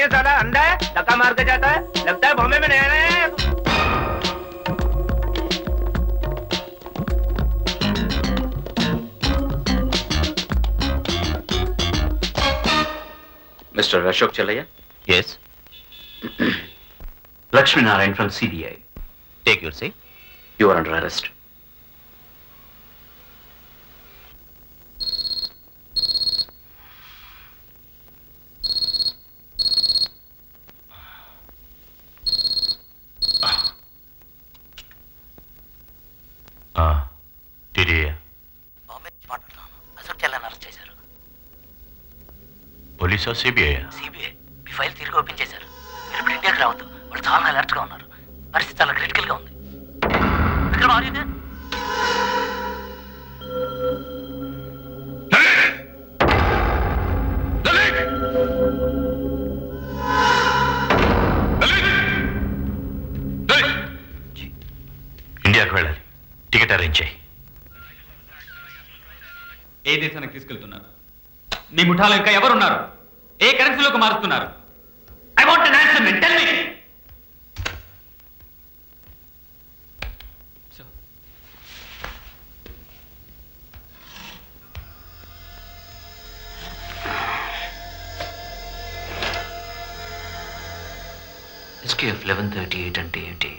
नहीं है ज़्यादा अंधा है धक्का मार के जाता है। लगता है भोमे में नहीं रहे है। Mister Ashok Chalaiah? Yes Lakshmi Narayan from CBI take your see you are under arrest పోలీసా CBI CBI మీ ఫైల్ తిరిగి ఓపెన్ చేశారు. మీరు ఇప్పుడు ఇండియాకి రావద్దు. వాళ్ళు చాలా అలర్ట్గా ఉన్నారు. పరిస్థితి చాలా క్రిటికల్గా ఉంది. విక్రమ్ there? ఇండియాకి వెళ్ళాలి. టికెట్ అరేంజ్ చేయి. ఏ దేశానికి తీసుకెళ్తున్నారు? మీ ముఠాలో ఇంకా ఎవరున్నారు? ఏ కరెన్సీలోకి మారుస్తున్నారు? I want an answer me tell me SKF eleven thirty eight అంటే ఏంటి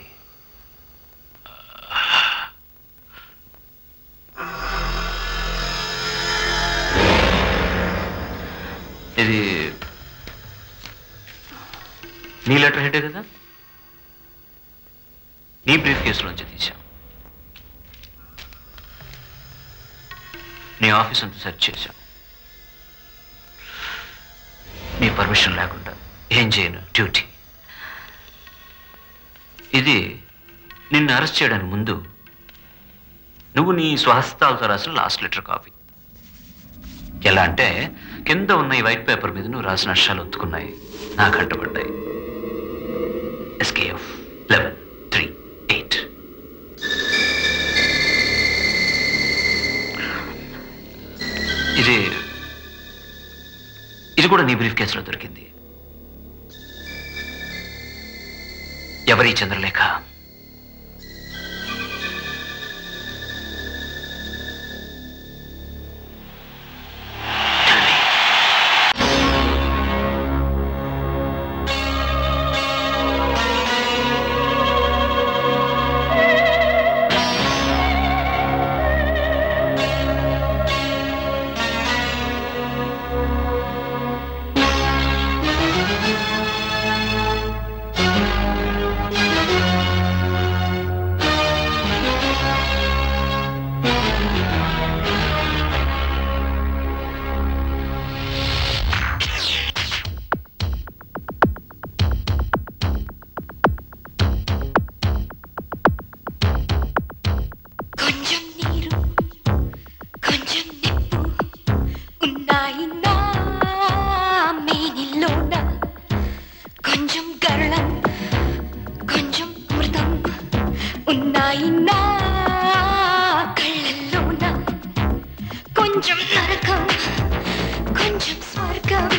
నీ ఆఫీస్ అంతా సెర్చ్ చేశాం. నీ పర్మిషన్ లేకుండా ఏం చేయను? డ్యూటీ. ఇది నిన్ను అరెస్ట్ చేయడానికి ముందు నువ్వు నీ స్వహస్తాలతో రాసిన లాస్ట్ లెటర్ కాపీ. ఎలా అంటే కింద ఉన్న ఈ వైట్ పేపర్ మీద నువ్వు రాసిన అక్షరాలు ఒత్తుకున్నాయి. నాకు అంటపడ్డాయి ఎస్కేఎఫ్. కూడా నీ బ్రీఫ్ కేసులో దొరికింది. ఎవరి చంద్రలేఖ నరకం కొంచెం స్వర్గం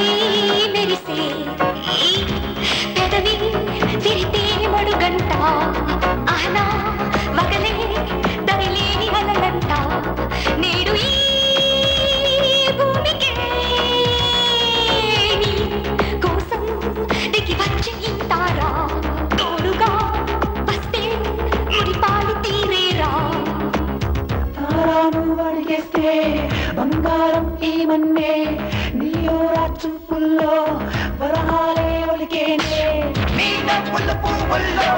आई मेरी से పువ్వుల్లో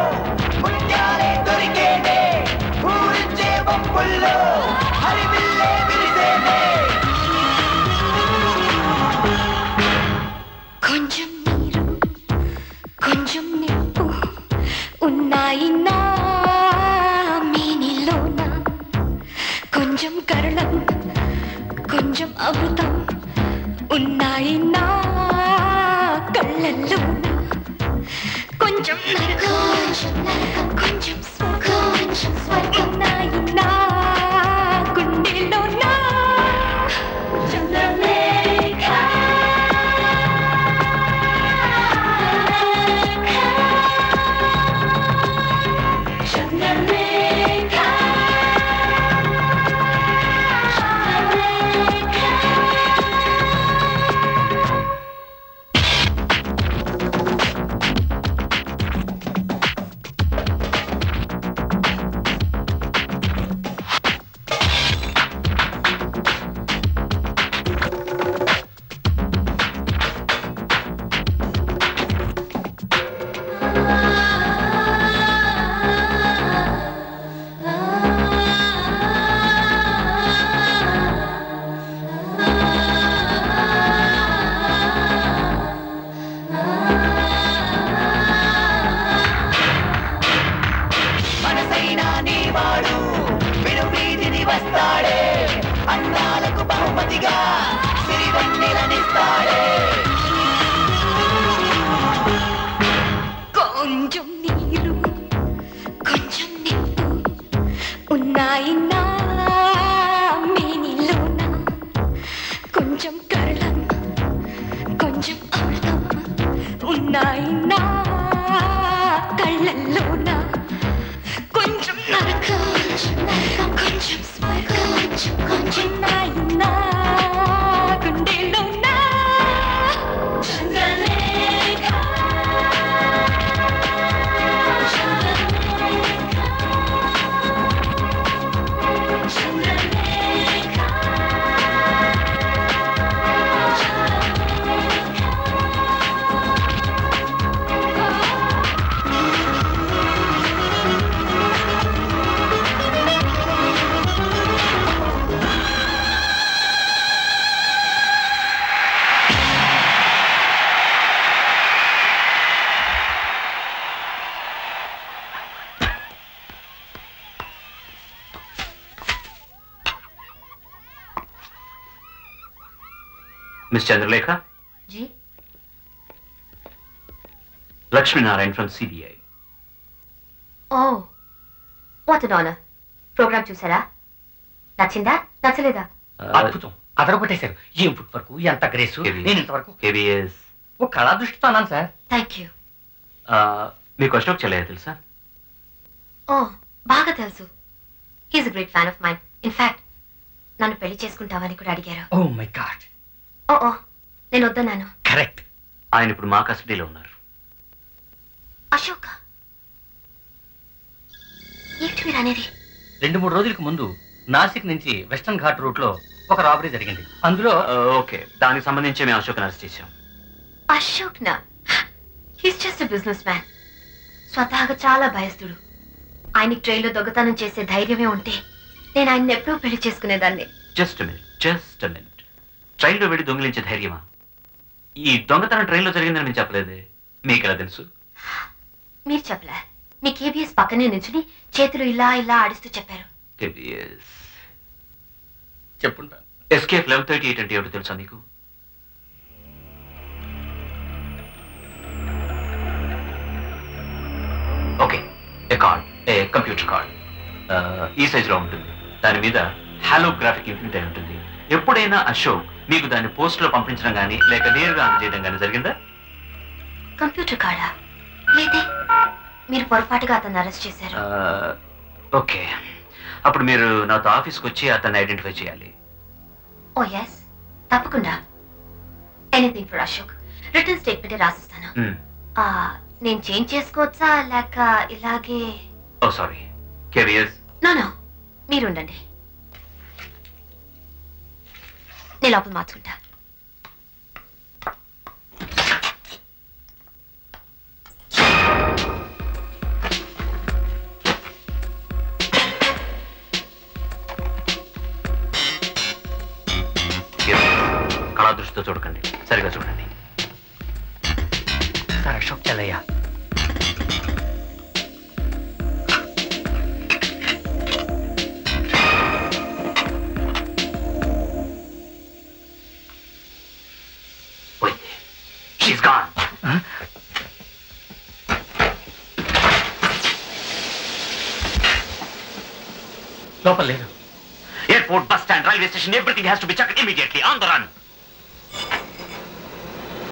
ముత్యాలే దొరికేనే ఊరించే బొప్పుల్లో miss Chandralekha? Ji Lakshminarayana from CBI. Oh what an honour programme చూసారా? నచ్చిందా? నచ్చలేదా? అద్భుతం. అదరగొట్టేశారు. ఏం ఫుట్ వరకు? ఎంత గ్రేసు? నేను ఇంతవరకు కేబిఎస్ ఒక కళా దృష్టితో అన్నాను సార్. Thank you. మీకు అశోక్ చెల్లయ్య తెలుసా? ఓ బాగా తెలుసు. He's great fan of mind in fact నన్ను పెళ్ళి చేసుకుంటావని కూడా అడిగారు. ఓ మై గాడ్ ఓ నేను వద్దన్నాను. కరెక్ట్. ఆయన ఇప్పుడు మా కస్టడీలో ఉన్నారు. అశోక్. ఏంటి మీరు అనేది? రెండు మూడు రోజులకు ముందు నాసిక్ నుంచి వెస్టర్న్ ఘాట్ రూట్లో ఒక రాబరీ జరిగింది. అందులో ఓకే. దానికి సంబంధించి మేము అశోక్ అరెస్ట్ చేశాం. అశోక్ నా హీస్ జస్ట్ బిజినెస్ మ్యాన్ స్వతహాగా చాలా భయస్తుడు ఆయనకి ట్రైన్లో దొంగతనం చేసే ధైర్యమే ఉంటే నేను ఆయన్ని ఎప్పుడూ పెళ్ళి చేసుకునేదాన్ని. జస్ట్ మినిట్ జస్ట్ ట్రైన్లో వెళ్ళి దొంగిలించే ధైర్యమా? ఈ దొంగతనం ట్రైన్లో జరిగిందని మేము చెప్పలేదే. మీకు ఎలా తెలుసు? మీరు చెప్పలే. మీ కేబిఎస్ పక్కనే నించుని చేతులు ఇలా ఇలా ఆడిస్తూ చెప్పారు. కేబిఎస్ చెప్పుంటాను ఎస్కేఫ్ లెవెన్ థర్టీ ఎయిట్ అంటే ఏమిటో తెలుసా మీకు okay a card a computer card. ఈ సైజ్లో ఉంటుంది. దాని మీద హాలోగ్రాఫిక్ ఇంప్రింట్ అయి ఉంటుంది. ఎప్పుడైనా అశోక్ మీకు దాన్ని పోస్ట్లో పంపించడం కానీ లేక నేరుగా అందజేయడం కానీ జరిగిందా? కంప్యూటర్ కాడా? లేదే. మీరు పొరపాటుగా అతన్ని అరెస్ట్ చేశారు. ఓకే. అప్పుడు మీరు నాతో ఆఫీస్కి వచ్చి అతన్ని ఐడెంటిఫై చేయాలి. ఓ ఎస్ తప్పకుండా. Anything for Ashok return statement రాసిస్తాను. ఆ, నేను చేంజ్ చేసుకోవచ్చా లేక ఇలాగే? Oh sorry careers no no మీరు నేను లోపల మార్చుకుంటా. కళా దృష్టితో చూడకండి. సరిగా చూడండి. సార్ అశోక్ చెల్లయ్య లోపల లేదు airport bus stand railway station everything has to be check immediately on the run